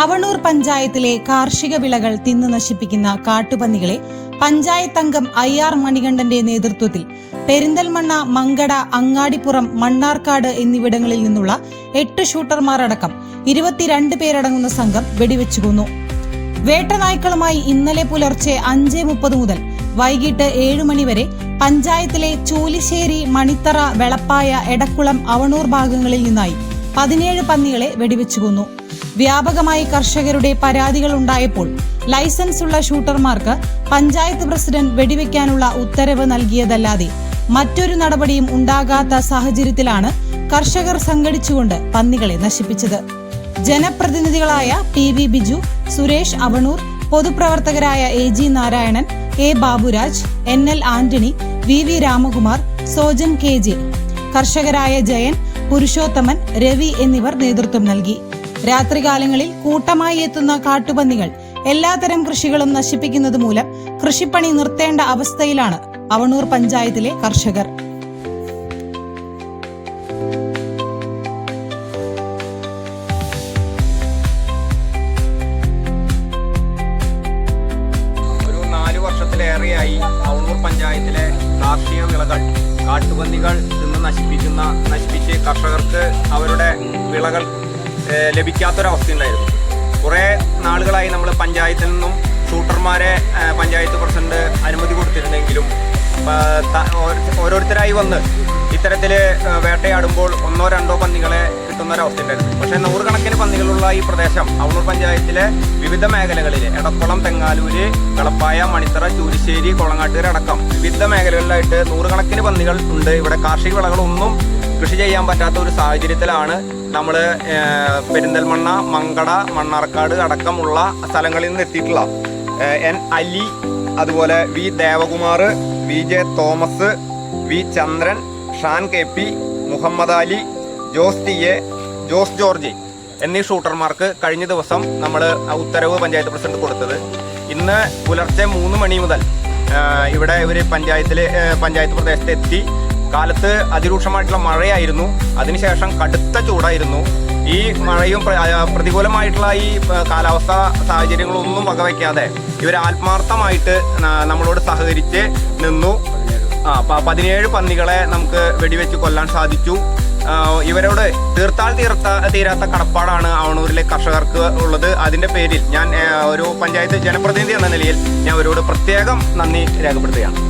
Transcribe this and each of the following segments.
അവണൂർ പഞ്ചായത്തിലെ കാർഷിക വിളകൾ തിന്നു നശിപ്പിക്കുന്ന കാട്ടുപന്നികളെ പഞ്ചായത്ത് അംഗം ഐ ആർ മണികണ്ഠന്റെ നേതൃത്വത്തിൽ പെരിന്തൽമണ്ണ മങ്കട അങ്ങാടിപ്പുറം മണ്ണാർക്കാട് എന്നിവിടങ്ങളിൽ നിന്നുള്ള എട്ട് ഷൂട്ടർമാരടക്കം ഇരുപത്തിരണ്ട് പേരടങ്ങുന്ന സംഘം വെടിവെച്ചു കൊന്നു. വേട്ടനായ്ക്കളുമായി ഇന്നലെ പുലർച്ചെ അഞ്ച് മുപ്പത് മുതൽ വൈകിട്ട് ഏഴു മണിവരെ പഞ്ചായത്തിലെ ചൂലിശ്ശേരി മണിത്തറ വെളപ്പായ എടക്കുളം അവണൂർ ഭാഗങ്ങളിൽ നിന്നായി പതിനേഴ് പന്നികളെ വെടിവെച്ചു കൊന്നു. വ്യാപകമായി കർഷകരുടെ പരാതികൾ ഉണ്ടായപ്പോൾ ലൈസൻസ് ഉള്ള ഷൂട്ടർമാർക്ക് പഞ്ചായത്ത് പ്രസിഡന്റ് വെടിവെക്കാനുള്ള ഉത്തരവ് നൽകിയതല്ലാതെ മറ്റൊരു നടപടിയും ഉണ്ടാകാത്ത സാഹചര്യത്തിലാണ് കർഷകർ സംഘടിച്ചുകൊണ്ട് പന്നികളെ നശിപ്പിച്ചത്. ജനപ്രതിനിധികളായ P V Biju Suresh Avanur പൊതുപ്രവർത്തകരായ A G Narayanan A Baburaj N L Antony V V Ramakumar Sojan K J കർഷകരായ Jayan Purushothaman Ravi എന്നിവർ നേതൃത്വം നൽകി. രാത്രികാലങ്ങളിൽ കൂട്ടമായി എത്തുന്ന കാട്ടുപന്നികൾ എല്ലാത്തരം കൃഷികളും നശിപ്പിക്കുന്നത് മൂലം കൃഷിപ്പണി നിർത്തേണ്ട അവസ്ഥയിലാണ് അവണൂർ പഞ്ചായത്തിലെ കർഷകർ. വർഷത്തിലേറെയായി അവണൂർ പഞ്ചായത്തിലെ കാട്ടുപന്നികൾ നിന്ന് നശിപ്പിക്കുന്ന നശിപ്പിച്ച് കർഷകർക്ക് അവരുടെ വിളകൾ ലഭിക്കാത്തൊരവസ്ഥയുണ്ടായിരുന്നു കുറേ നാളുകളായി നമ്മൾ പഞ്ചായത്തിൽ നിന്നും ഷൂട്ടർമാരെ പഞ്ചായത്ത് പ്രസിഡന്റ് അനുമതി കൊടുത്തിരുന്നെങ്കിലും ഓരോ- ഓരോരുത്തരായി വന്ന് ഇത്തരത്തിൽ വേട്ടയാടുമ്പോൾ ഒന്നോ രണ്ടോ പന്നികളെ കിട്ടുന്ന ഒരു ഉണ്ടായിരുന്നു പക്ഷേ നൂറുകണക്കിന് പന്നികളുള്ള ഈ പ്രദേശം അവണൂർ പഞ്ചായത്തിലെ വിവിധ മേഖലകളിൽ എടക്കുളം തെങ്ങാലൂര് കളപ്പായ മണിത്തറ ചൂരിശ്ശേരി കൊളങ്ങാട്ടുകര അടക്കം വിവിധ മേഖലകളിലായിട്ട് നൂറുകണക്കിന് പന്നികൾ ഉണ്ട്. ഇവിടെ കാർഷിക വിളകളൊന്നും കൃഷി ചെയ്യാൻ പറ്റാത്ത ഒരു സാഹചര്യത്തിലാണ് നമ്മൾ പെരിന്തൽമണ്ണ മങ്കട മണ്ണാർക്കാട് അടക്കമുള്ള സ്ഥലങ്ങളിൽ നിന്ന് എത്തിയിട്ടുള്ള എൻ അലി അതുപോലെ V Devakumar V J Thomas V Chandran Shan K P Muhammad Ali Jose T A Jose George എന്നീ ഷൂട്ടർമാർക്ക് കഴിഞ്ഞ ദിവസം നമ്മൾ ഉത്തരവ് പഞ്ചായത്ത് പ്രസിഡന്റ് കൊടുത്തത്. ഇന്ന് പുലർച്ചെ മൂന്ന് മണി മുതൽ ഇവിടെ ഇവർ പഞ്ചായത്തിൽ പഞ്ചായത്ത് പ്രദേശത്ത് എത്തി. കാലത്ത് അതിരൂക്ഷമായിട്ടുള്ള മഴയായിരുന്നു. അതിനുശേഷം കടുത്ത ചൂടായിരുന്നു. ഈ മഴയും പ്രതികൂലമായിട്ടുള്ള ഈ കാലാവസ്ഥ സാഹചര്യങ്ങളൊന്നും വകവയ്ക്കാതെ ഇവർ ആത്മാർത്ഥമായിട്ട് നമ്മളോട് സഹകരിച്ച് നിന്നു. ആ പതിനേഴ് പന്നികളെ നമുക്ക് വെടിവെച്ച് കൊല്ലാൻ സാധിച്ചു. ഇവരോട് തീർത്താൽ തീർത്ത തീരാത്ത കടപ്പാടാണ് ആവണൂരിലെ കർഷകർക്ക് ഉള്ളത്. അതിന്റെ പേരിൽ ഞാൻ ഒരു പഞ്ചായത്ത് ജനപ്രതിനിധി എന്ന നിലയിൽ ഞാൻ അവരോട് പ്രത്യേകം നന്ദി രേഖപ്പെടുത്തുകയാണ്.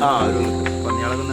ആ, പന്നിയാളൊക്കെ